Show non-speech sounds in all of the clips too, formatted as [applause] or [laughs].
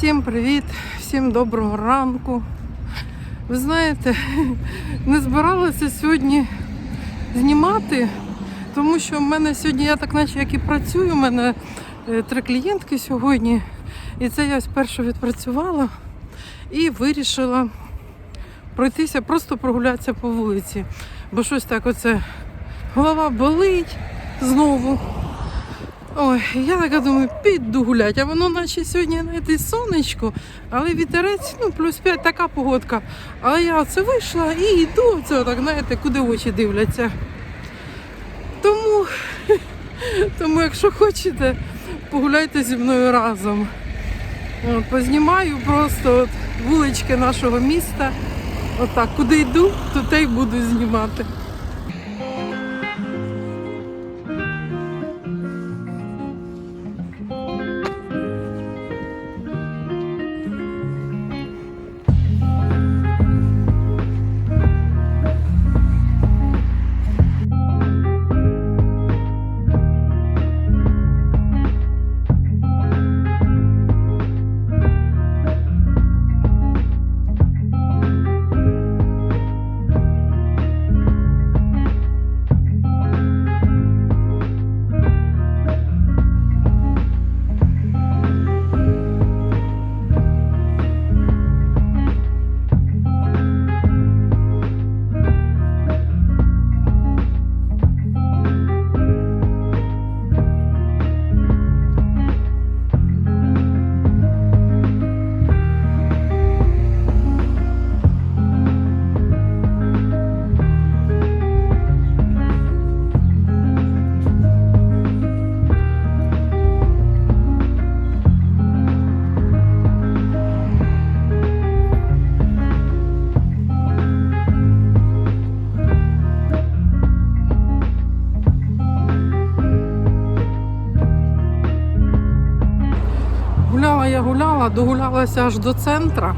Всім привіт, всім доброго ранку. Ви знаєте, [laughs] не збиралася сьогодні знімати, тому що в мене сьогодні, я так наче як і працюю, у мене е, три клієнтки сьогодні. І це я спершу відпрацювала і вирішила пройтися, просто прогулятися по вулиці. Бо щось так оце голова болить знову. Ой, я така думаю, піду гулять, а воно наче сьогодні знаєте, сонечко, але вітерець, ну, плюс 5 така погодка. Але я оце вийшла і йду, це так, знаєте, куди очі дивляться. Тому, [laughs] тому якщо хочете, погуляйте зі мною разом. От, Познімаю просто от вулички нашого міста. Отак, куди йду, то те й буду знімати. Гуляла я гуляла, догулялася аж до центра.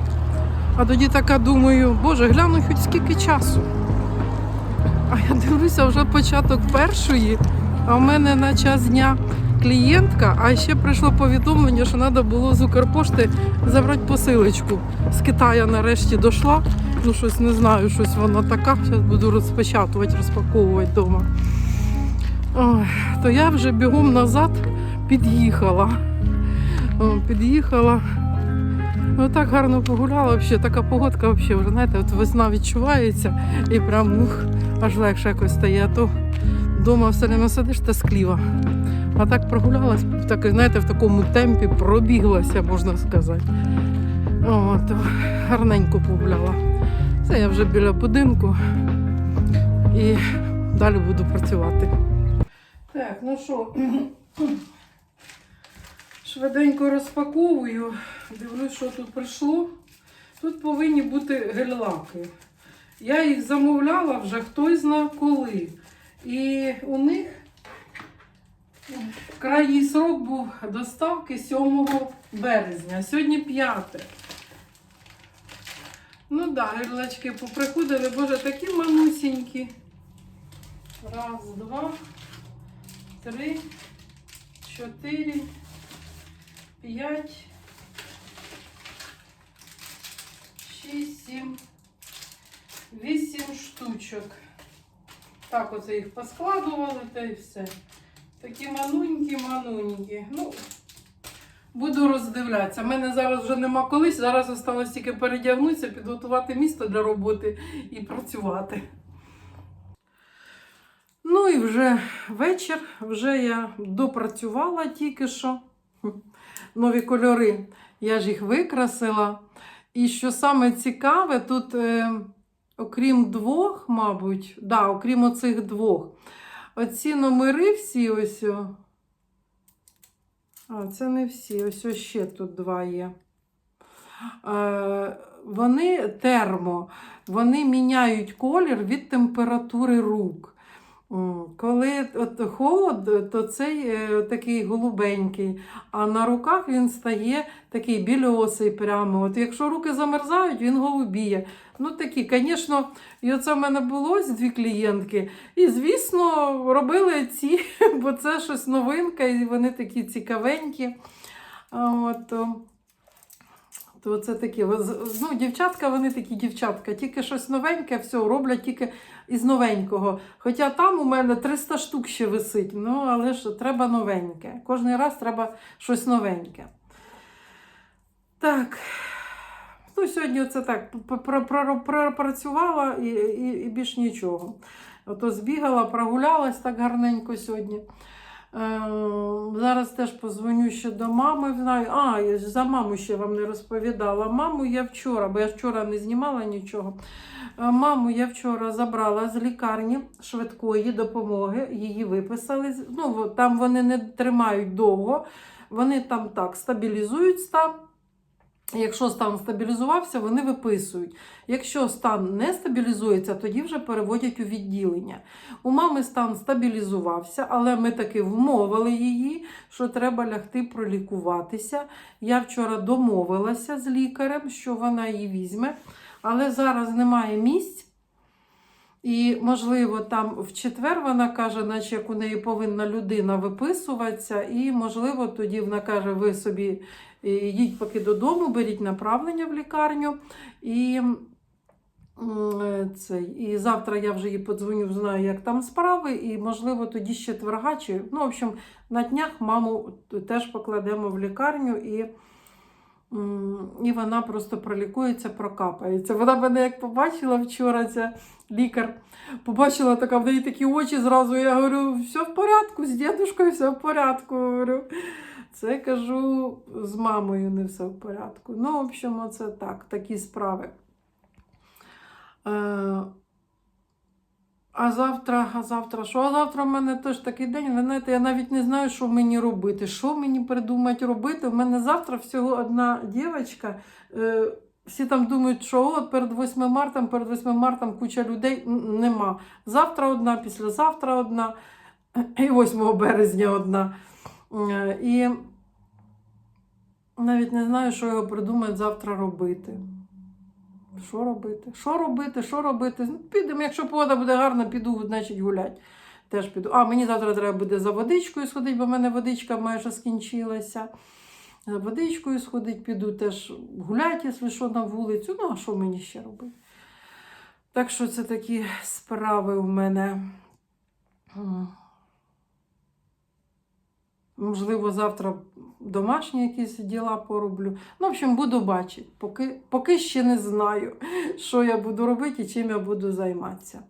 А тоді така думаю, боже, гляну хоч скільки часу. А я дивлюся вже початок першої, а в мене на час дня клієнтка, а ще прийшло повідомлення, що треба було з Укрпошти забрати посилочку. З Китаю нарешті дійшла. Ну, щось не знаю, щось вона така. Зараз буду розпечатувати, розпаковувати вдома. Ой, то я вже бігом назад під'їхала. Під'їхала. Ну так гарно погуляла, взагалі, така погодка взагалі, вже знаєте, от весна відчувається і прям ух, аж легше якось стає. А то вдома все время сидиш та скліва. А так прогулялась, так, знаєте, в такому темпі пробіглася, можна сказати. О, гарненько погуляла. Це я вже біля будинку і далі буду працювати. Так, ну що, Швиденько розпаковую, дивлюсь, що тут прийшло. Тут повинні бути гель-лаки. Я їх замовляла вже хтось зна коли. І у них крайній срок був доставки 7 березня. Сьогодні 5. Ну так, да, гель-лачки поприходили, боже, такі манусінькі. Раз, два, три, чотири. 5, 6, 7, 8 штучок. Так, оце їх поскладували та і все. Такі манунькі, манунькі. Ну, буду роздивлятися. У мене зараз вже нема колись, зараз осталось тільки передягнутися, підготувати місто для роботи і працювати. Ну і вже вечір, вже я допрацювала тільки що [laughs] нові кольори. Я ж їх викрасила. І що саме цікаве, тут, е, окрім двох, мабуть, да, окрім оцих двох, оці номери всі ось. А, це не всі, ось, ще тут два є. Е, вони термо, вони міняють колір від температури рук. Коли от холод, то цей е, такий голубенький, а на руках він стає такий більосий прямо. От якщо руки замерзають, він голубіє. Ну такі, звісно, і оце в мене було ось дві клієнтки. І, звісно, робили ці, [laughs] бо це щось новинка, і вони такі цікавенькі. От, То це такі, ну, дівчатка, вони такі дівчатка, тільки щось новеньке, все роблять тільки із новенького. Хоча там у мене 300 штук ще висить, ну але ж треба новеньке. Кожний раз треба щось новеньке. Так. Ну, сьогодні це так пропрацювала і, і, і більш нічого. Ото збігала, прогулялась так гарненько сьогодні. Е, зараз теж позвоню ще до мами. Знаю. А, я ж за маму ще вам не розповідала. Маму я вчора, бо я вчора не знімала нічого. Е, Маму я вчора забрала з лікарні швидкої допомоги, її виписали. Ну, там вони не тримають довго, вони там так стабілізують стан. Якщо стан стабілізувався, вони виписують. Якщо стан не стабілізується, тоді вже переводять у відділення. У мами стан стабілізувався, але ми таки вмовили її, що треба лягти пролікуватися. Я вчора домовилася з лікарем, що вона її візьме, але зараз немає місць. І, можливо, там в четвер вона каже, наче як у неї повинна людина виписуватися, і, можливо, тоді вона каже, ви собі е, їдь поки додому, беріть направлення в лікарню. І, е, це, і завтра я вже їй подзвоню, знаю, як там справи, і, можливо, тоді з четверга, чи, ну, в общем, на днях маму теж покладемо в лікарню і. І вона просто пролікується, прокапається. Вона мене як побачила вчора, ця лікар, побачила така в неї такі очі зразу. Я говорю, все в порядку, з дідушкою все в порядку. Говорю. Це кажу, з мамою не все в порядку. Ну, в общем, оце так, такі справи. А завтра, а завтра що? А завтра в мене теж такий день. Ви знаєте, я навіть не знаю, що мені робити. Що мені придумати робити? У мене завтра всього одна дівчинка. Е, всі там думають, що от перед 8 марта, перед 8 марта куча людей нема. Завтра одна, післязавтра одна, і 8 березня одна. Е, І навіть не знаю, що його придумають завтра робити. Що робити? Що робити? Що робити? Ну, підемо, якщо погода буде гарна, піду, значить гулять. Теж піду. А мені завтра треба буде за водичкою сходити, бо в мене водичка майже скінчилася. За водичкою сходити, піду теж гуляти, якщо що, на вулицю. Ну, а що мені ще робити? Так що це такі справи в мене. Можливо, завтра домашні якісь діла пороблю. Ну, в общем, буду бачити. Поки, поки ще не знаю, [laughs] що я буду робити і чим я буду займатися.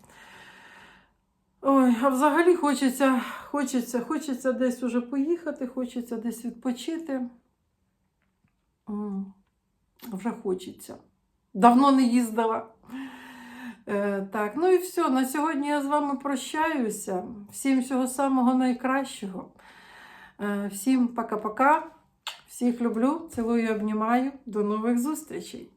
Ой, а взагалі хочеться, хочеться, хочеться десь уже поїхати, хочеться десь відпочити. Вже хочеться. Давно не їздила. Е, так, ну і все. На сьогодні я з вами прощаюся. Всім всього самого найкращого. Е, Всім пока-пока. Всіх люблю, цілую, обнімаю. До нових зустрічей!